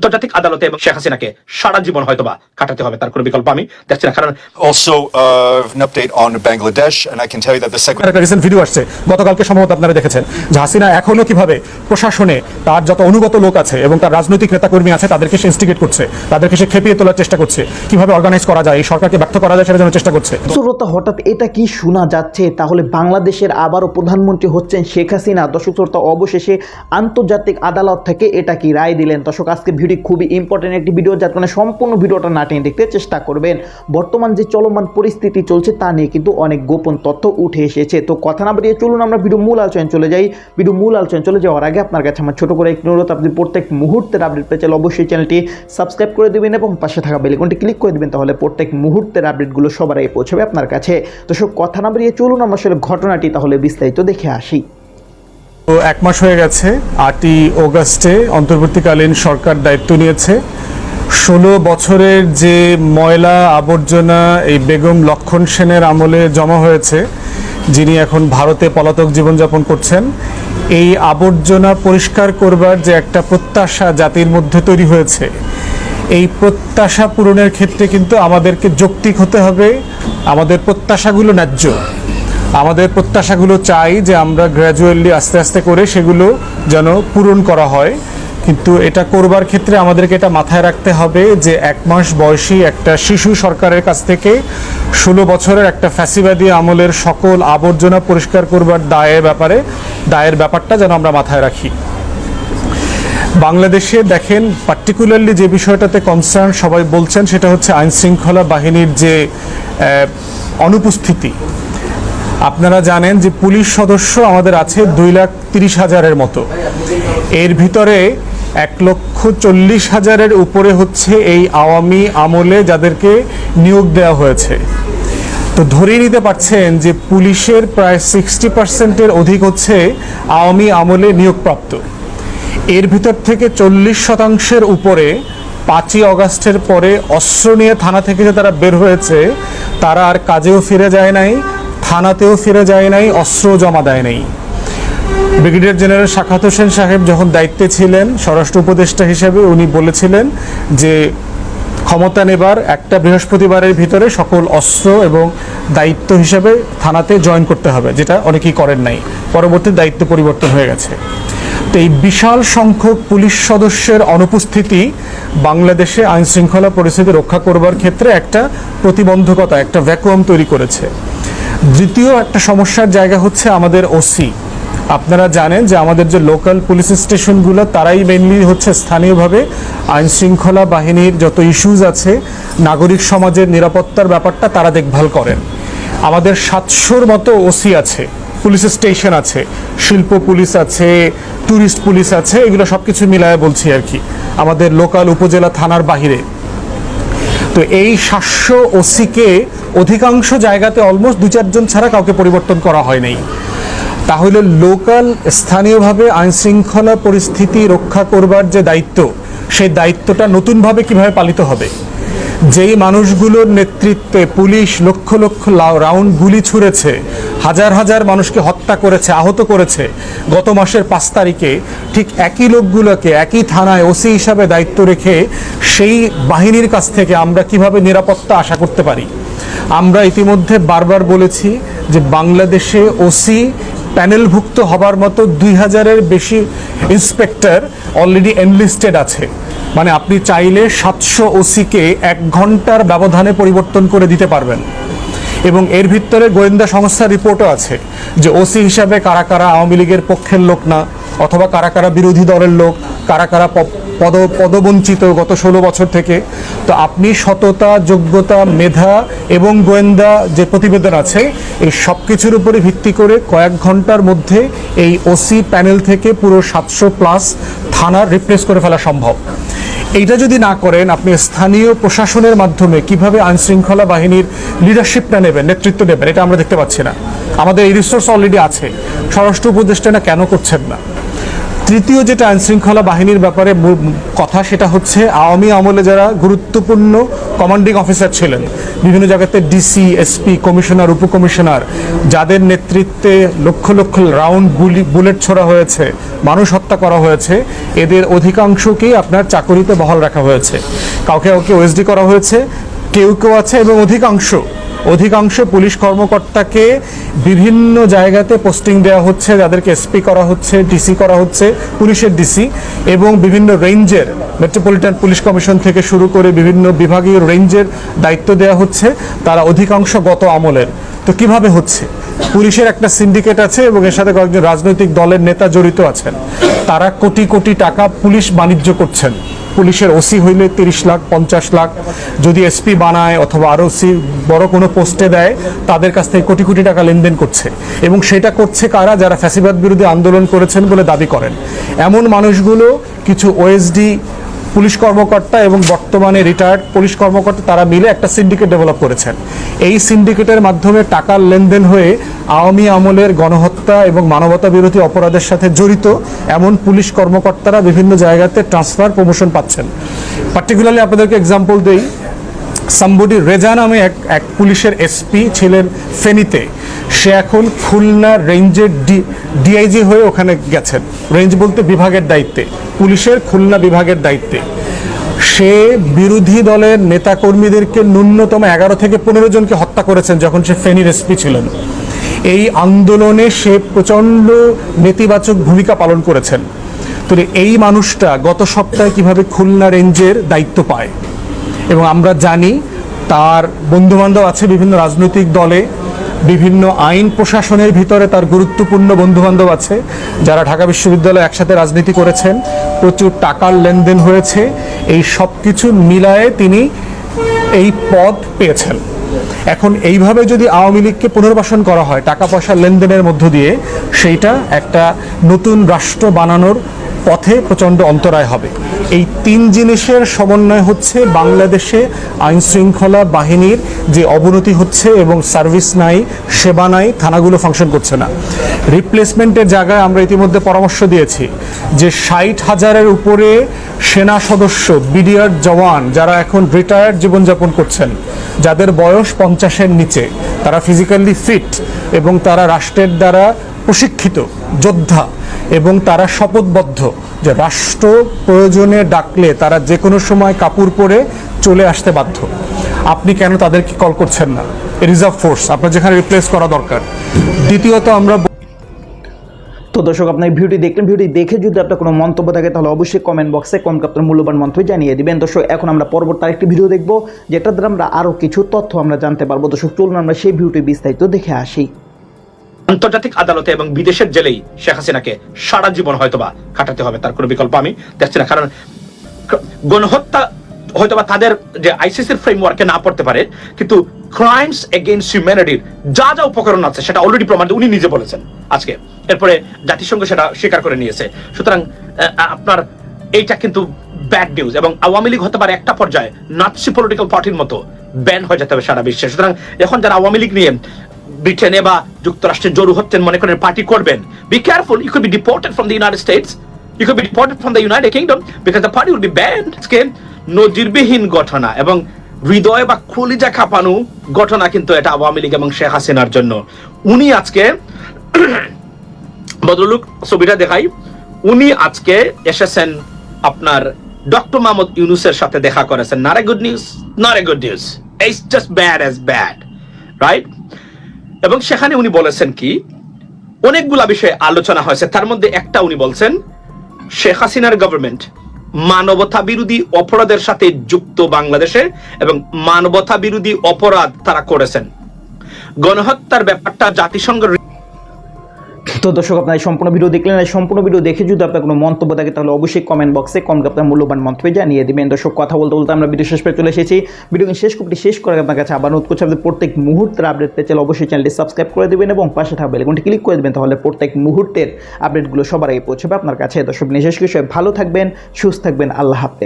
আন্তর্জাতিক আদালতে এবং শেখ হাসিনাকে সারা জীবন হয়তোবা কাটাতে হবে তার কোনো বিকল্প আমি দেখছি না। কারণ Also, uh, an update on Bangladesh, and I can tell you that the second. একটা রিসেন্ট ভিডিও আসছে গতকালকে সম্ভবত আপনারা দেখেছেন যে হাসিনা এখনও কীভাবে প্রশাসনে তার যত অনুগত লোক আছে এবং তার রাজনৈতিক নেতাকর্মী আছে তাদেরকে সে ইনস্টিগেট করছে তাদেরকে সে খেপিয়ে তোলার চেষ্টা করছে কীভাবে অর্গানাইজ করা যায় এই সরকারকে ব্যর্থ করা যায় সেটা জন্য চেষ্টা করছে। শ্রোতা হঠাৎ এটা কি শোনা যাচ্ছে? তাহলে বাংলাদেশের আবারও প্রধানমন্ত্রী হচ্ছেন শেখ হাসিনা। দর্শক শ্রোতা অবশেষে আন্তর্জাতিক আদালত থেকে এটা কি রায় দিলেন? দর্শক আজকে ভিডিও খুবই ইম্পর্টেন্ট একটি ভিডিও যার কারণে সম্পূর্ণ ভিডিওটা না টেনে দেখতে চেষ্টা করবেন। বর্তমান যে চলমান পরিস্থিতি চলছে, তা নিয়ে কিন্তু অনেক গোপন তথ্য উঠে এসেছে। তো কথা না বাড়িয়ে চলুন আমরা ভিডিও মূল আলোচনায় চলে যাই। ভিডিও মূল আলোচনায় চলে যাওয়ার আগে আপনার কাছে আমার ছোট করে একটি অনুরোধ, আপনি প্রত্যেক মুহূর্তের আপডেট পেয়ে চাইলে অবশ্যই চ্যানেলটি সাবস্ক্রাইব করে দেবেন এবং পাশে থাকা বেলিকনটি ক্লিক করে দেবেন, তাহলে প্রত্যেক মুহূর্তের আপডেটগুলো সবার আগে পৌঁছবে আপনার কাছে। তো সব কথা না বাড়িয়ে চলুন আমরা আসলে ঘটনাটি, তাহলে বিস্তারিত দেখে আসি। তো এক মাস হয়ে গেছে, আটই অগাস্টে অন্তর্বর্তীকালীন সরকার দায়িত্ব নিয়েছে। ষোলো বছরের যে ময়লা আবর্জনা, এই বেগম লক্ষণ সেনের আমলে জমা হয়েছে, যিনি এখন ভারতে পলাতক জীবনযাপন করছেন, এই আবর্জনা পরিষ্কার করবার যে একটা প্রত্যাশা জাতির মধ্যে তৈরি হয়েছে, এই প্রত্যাশা পূরণের ক্ষেত্রে কিন্তু আমাদেরকে যৌক্তিক হতে হবে, আমাদের প্রত্যাশাগুলো ন্যায্য। আমাদের প্রত্যাশাগুলো চাই যে আমরা গ্র্যাজুয়ালি আস্তে আস্তে করে সেগুলো যেন পূরণ করা হয়। কিন্তু এটা করবার ক্ষেত্রে আমাদেরকে এটা মাথায় রাখতে হবে যে এক মাস বয়সী একটা শিশু সরকারের কাছ থেকে ষোলো বছরের একটা ফ্যাসিবাদী আমলের সকল আবর্জনা পরিষ্কার করবার দায়ের ব্যাপারে, দায়ের ব্যাপারটা যেন আমরা মাথায় রাখি। বাংলাদেশে দেখেন পার্টিকুলারলি যে বিষয়টাতে কনসার্ন সবাই বলছেন, সেটা হচ্ছে আইনশৃঙ্খলা বাহিনীর যে অনুপস্থিতি। আপনারা জানেন যে পুলিশ সদস্য আমাদের আছে দুই লাখ তিরিশ হাজারের মতো। এর ভিতরে এক লক্ষ চল্লিশ হাজারের উপরে হচ্ছে এই আওয়ামী আমলে যাদেরকে নিয়োগ দেওয়া হয়েছে। তো ধরে নিতে পারছেন যে পুলিশের প্রায় সিক্সটি পার্সেন্টের অধিক হচ্ছে আওয়ামী আমলে নিয়োগপ্রাপ্ত। এর ভিতর থেকে চল্লিশ শতাংশের উপরে পাঁচই অগাস্টের পরে অস্ত্র নিয়ে থানা থেকে যে তারা বের হয়েছে, তারা আর কাজেও ফিরে যায় নাই। থানাতেও ফিরে যায় নাই অস্ত্র জমা দেয় নাই। ব্রিগেডিয়ার জেনারেল শাখাত হোসেন সাহেব যখন দায়িত্বে ছিলেন, স্বরাষ্ট্র উপদেষ্টা হিসেবে উনি বলেছিলেন যে ক্ষমতা নেবার একটা বৃহস্পতিবারের ভিতরে সকল অস্ত্র এবং দায়িত্ব হিসেবে থানাতে জয়েন করতে হবে, যেটা অনেকেই করেন নাই। পরবর্তী দায়িত্ব পরিবর্তন হয়ে গেছে। তো এই বিশাল সংখ্যক পুলিশ সদস্যের অনুপস্থিতি বাংলাদেশে আইন শৃঙ্খলা পরিস্থিতি রক্ষা করবার ক্ষেত্রে একটা প্রতিবন্ধকতা, একটা ভ্যাকুয়াম তৈরি করেছে। দ্বিতীয় একটা সমস্যার জায়গা হচ্ছে আমাদের ওসি আপনারা জানেন যে আমাদের যে লোকাল পুলিশ স্টেশনগুলো তারাই মেনলি হচ্ছে স্থানীয়ভাবে আইন শৃঙ্খলা বাহিনীর যত ইস্যুজ আছে, নাগরিক সমাজের নিরাপত্তার ব্যাপারটা তারা দেখভাল করেন। আমাদের সাতশোর মতো ওসি আছে পুলিশ স্টেশন আছে, শিল্প পুলিশ আছে ট্যুরিস্ট পুলিশ আছে, এগুলো সব কিছু মিলায় বলছি আর কি। আমাদের লোকাল উপজেলা থানার বাহিরে তো এই সাতশো ওসিকে অধিকাংশ জায়গাতে অলমোস্ট দু চারজন ছাড়া কাউকে পরিবর্তন করা হয় নাই। তাহলে লোকাল স্থানীয়ভাবে আইন শৃঙ্খলা পরিস্থিতি রক্ষা করবার যে দায়িত্ব, সেই দায়িত্বটা নতুনভাবে কীভাবে পালিত হবে? যেই মানুষগুলোর নেতৃত্বে পুলিশ লক্ষ লক্ষ রাউন্ড গুলি ছুঁড়েছে, হাজার হাজার মানুষকে হত্যা করেছে, আহত করেছে, গত মাসের পাঁচ তারিখে ঠিক একই লোকগুলোকে একই থানায় ওসি হিসাবে দায়িত্ব রেখে সেই বাহিনীর কাছ থেকে আমরা কীভাবে নিরাপত্তা আশা করতে পারি? আমরা ইতিমধ্যে বারবার বলেছি যে বাংলাদেশে ওসি প্যানেলভুক্ত হবার মতো দুই হাজারের বেশি ইন্সপেক্টর অলরেডি এনলিস্টেড আছে। মানে আপনি চাইলে সাতশো ওসিকে এক ঘণ্টার ব্যবধানে পরিবর্তন করে দিতে পারবেন। এবং এর ভিতরে গোয়েন্দা সংস্থার রিপোর্টও আছে যে ওসি হিসাবে কারা কারা আওয়ামী লীগের পক্ষের লোক না, অথবা কারা কারা বিরোধী দলের লোক, কারা কারা পদ পদবঞ্চিত গত ষোলো বছর থেকে। তো আপনি সততা, যোগ্যতা, মেধা এবং গোয়েন্দা যে প্রতিবেদন আছে, এই সব কিছুর উপরে ভিত্তি করে কয়েক ঘণ্টার মধ্যে এই ওসি প্যানেল থেকে পুরো সাতশো প্লাস থানা রিপ্লেস করে ফেলা সম্ভব। এইটা যদি না করেন, আপনি স্থানীয় প্রশাসনের মাধ্যমে কীভাবে আইনশৃঙ্খলা বাহিনীর লিডারশিপটা নেবেন, নেতৃত্ব নেবেন, এটা আমরা দেখতে পাচ্ছি না। আমাদের এই রিসোর্স অলরেডি আছে। স্বরাষ্ট্র উপদেষ্টা কেন করছেন না? তৃতীয় যেটা আইনশৃঙ্খলা বাহিনীর ব্যাপারে কথা সেটা হচ্ছে আওয়ামী আমলে যারা গুরুত্বপূর্ণ কমান্ডিং অফিসার ছিলেন, বিভিন্ন জায়গাতে ডিসি এসপি কমিশনার উপকমিশনার, যাদের নেতৃত্বে লক্ষ লক্ষ রাউন্ড গুলি বুলেট ছোড়া হয়েছে, মানুষ হত্যা করা হয়েছে, এদের অধিকাংশকেই আপনার চাকরিতে বহাল রাখা হয়েছে। কাউকে কাউকে ওএসডি করা হয়েছে, কেউ কেউ আছে এবং অধিকাংশ অধিকাংশ পুলিশ কর্মকর্তাকে বিভিন্ন জায়গাতে পোস্টিং দেওয়া হচ্ছে, যাদেরকে এসপি করা হচ্ছে ডিসি করা হচ্ছে, পুলিশের ডিসি এবং বিভিন্ন রেঞ্জের মেট্রোপলিটন পুলিশ কমিশন থেকে শুরু করে বিভিন্ন বিভাগীয় রেঞ্জের দায়িত্ব দেওয়া হচ্ছে। তারা অধিকাংশ গত আমলের। তো কীভাবে হচ্ছে? পুলিশের একটা সিন্ডিকেট আছে এবং এর সাথে কয়েকজন রাজনৈতিক দলের নেতা জড়িত আছেন। তারা কোটি কোটি টাকা পুলিশ বাণিজ্য করছেন। পুলিশের ওসি হইলে তিরিশ লাখ, পঞ্চাশ লাখ। যদি এসপি বানায় অথবা আরও সি বড় কোনো পোস্টে দেয়, তাদের কাছ থেকে কোটি কোটি টাকা লেনদেন করছে। এবং সেটা করছে কারা? যারা ফ্যাসিবাদ বিরোধী আন্দোলন করেছেন বলে দাবি করেন। এমন মানুষগুলো কিছু ওএসডি পুলিশ কর্মকর্তা এবং বর্তমানে রিটায়ার্ড পুলিশ কর্মকর্তা তারা মিলে একটা সিন্ডিকেট ডেভেলপ করেছেন। এই সিন্ডিকেটের মাধ্যমে টাকার লেনদেন হয়ে আওয়ামী আমলের গণহত্যা এবং মানবতা বিরোধী অপরাধের সাথে জড়িত এমন পুলিশ কর্মকর্তারা বিভিন্ন জায়গাতে ট্রান্সফার প্রমোশন পাচ্ছেন। পার্টিকুলারলি আপনাদেরকে এক্সাম্পল দেই সাম্বডি রেজা নামে এক এক পুলিশের এসপি ছিলেন ফেনীতে। সে এখন খুলনা রেঞ্জের ডিআইজি হয়ে ওখানে গেছেন। রেঞ্জ বলতে বিভাগের দায়িত্বে, পুলিশের খুলনা বিভাগের দায়িত্বে। সে বিরোধী দলের নেতাকর্মীদেরকে ন্যূনতম এগারো থেকে পনেরো জনকে হত্যা করেছেন যখন সে ফেনীর এসপি ছিলেন। এই আন্দোলনে সে প্রচণ্ড নেতিবাচক ভূমিকা পালন করেছেন। তো এই মানুষটা গত সপ্তাহে কীভাবে খুলনা রেঞ্জের দায়িত্ব পায়? এবং আমরা জানি তার বন্ধুবান্ধব আছে বিভিন্ন রাজনৈতিক দলে বিভিন্ন আইন প্রশাসনের ভিতরে তার গুরুত্বপূর্ণ বন্ধুবান্ধব আছে, যারা ঢাকা বিশ্ববিদ্যালয়ে একসাথে রাজনীতি করেছেন। প্রচুর টাকার লেনদেন হয়েছে। এই সব কিছু মিলায়ে তিনি এই পদ পেয়েছেন। এখন এইভাবে যদি আওয়ামী লীগকে পুনর্বাসন করা হয়, টাকা পয়সার লেনদেনের মধ্য দিয়ে, সেইটা একটা নতুন রাষ্ট্র বানানোর পথে প্রচণ্ড অন্তরায় হবে। এই তিন জিনিসের সমন্বয় হচ্ছে বাংলাদেশে আইন শৃঙ্খলা বাহিনীর যে অবনতি হচ্ছে এবং সার্ভিস নাই, সেবা নাই, থানাগুলো ফাংশন করছে না। রিপ্লেসমেন্টের জায়গায় আমরা ইতিমধ্যে পরামর্শ দিয়েছি যে ষাট হাজারের উপরে সেনা সদস্য, বিডিআর জওয়ান, যারা এখন রিটায়ার্ড জীবনযাপন করছেন, যাদের বয়স পঞ্চাশের নিচে, তারা ফিজিক্যালি ফিট এবং তারা রাষ্ট্রের দ্বারা প্রশিক্ষিত যোদ্ধা এবং তারা শপথবদ্ধ যে রাষ্ট্র প্রয়োজনে ডাকলে তারা যে কোনো সময় কাপড় পরে চলে আসতে বাধ্য। আপনি কেন তাদেরকে কল করছেন না? রিজার্ভ ফোর্স আপনার যেখানে রিপ্লেস করা দরকার। দ্বিতীয়ত আমরা তো দর্শক, আপনার ভিডিওটি দেখলেন, ভিডিওটি দেখে যদি আপনার কোনো মন্তব্য থাকে, তাহলে অবশ্যই কমেন্ট বক্সে কমেন্ট আপনার মূল্যবান মন্তব্য জানিয়ে দিবেন। দর্শক, এখন আমরা পরবর্তী আরেকটি ভিডিও দেখব যেটা দ্বারা আমরা আরও কিছু তথ্য আমরা জানতে পারব। দর্শক, চলুন আমরা সেই ভিডিওটি বিস্তারিত দেখে আসি। আন্তর্জাতিক আদালতে এবং বিদেশের জেলেই শেখ হাসিনাকে সারা জীবন হয়তোবা কাটাতে হবে, তার কোনো বিকল্প আমি দেখছি না। কারণ গণহত্যা হয়তোবা তাদের যে আইসিসির ফ্রেমওয়ার্কে না পড়তে পারে, কিন্তু ক্রাইমস এগেইনস্ট হিউম্যানিটির যা যা উপকরণ আছে, সেটা অলরেডি প্রমাণিত উনি নিজে বলেছেন আজকে। এরপরে জাতিসংঘ সেটা স্বীকার করে নিয়েছে। সুতরাং আপনার এইটা কিন্তু ব্যাড নিউজ এবং আওয়ামী লীগ হতে পারে একটা পর্যায়ে নাৎসি পলিটিক্যাল পার্টির মতো ব্যান হয়ে যেতে হবে সারা বিশ্বে। সুতরাং এখন যারা আওয়ামী লীগ নিয়ে ব্রিটেনে বা যুক্তরাষ্ট্রে জরু হচ্ছেন মনে করেন পার্টি করবেন। Be careful you could be deported from the United States you could be deported from the United Kingdom because the party will be banned নজিরবিহীন ঘটনা এবং হৃদয় বা কলিজা কাঁপানো ঘটনা কিন্তু এটা আওয়ামী লীগ এবং শেখ হাসিনার জন্য। উনি আজকে ভদ্রলোক ছবিটা দেখাই। উনি আজকে এসেছেন আপনার ডক্টর মোহাম্মদ ইউনুসের সাথে দেখা করেছেন। এ গুড নিউজ নারে good news it's just bad as bad right এবং সেখানে উনি বলেছেন কি, অনেকগুলা বিষয়ে আলোচনা হয়েছে। তার মধ্যে একটা উনি বলছেন, শেখ হাসিনার গভর্নমেন্ট মানবতা বিরোধী অপরাধের সাথে যুক্ত বাংলাদেশে এবং মানবতা বিরোধী অপরাধ তারা করেছেন। গণহত্যার ব্যাপারটা জাতিসংঘের তো দর্শক, আপনার এই সম্পূর্ণ ভিডিও দেখলেন। এই সম্পূর্ণ ভিডিও দেখে যদি আপনার কোনো মন্তব্য থাকে, তাহলে অবশ্যই কমেন্ট বক্সে কমেন্ট আপনার মূল্যবান মন্তব্য জানিয়ে দিবেন। দর্শক, কথা বলতে বলতে আমরা ভিডিও শেষ পেয়ে চলে এসেছি। ভিডিও শেষ করতে শেষ করে আপনার কাছে আবার অনুরোধ করছি। আপনাদের প্রত্যেক মুহূর্তের আপডেট পেতে চাইলে অবশ্যই চ্যানেলটি সাবস্ক্রাইব করে দেবেন এবং পাশে থাকা বেলকনটি ক্লিক করে দেবেন, তাহলে প্রত্যেক মুহূর্তের আপডেটগুলো সবার আগে পৌঁছবে আপনার কাছে। দর্শক, বিশেষ কিছু ভালো থাকবেন, সুস্থ থাকবেন। আল্লাহ হাফেজ।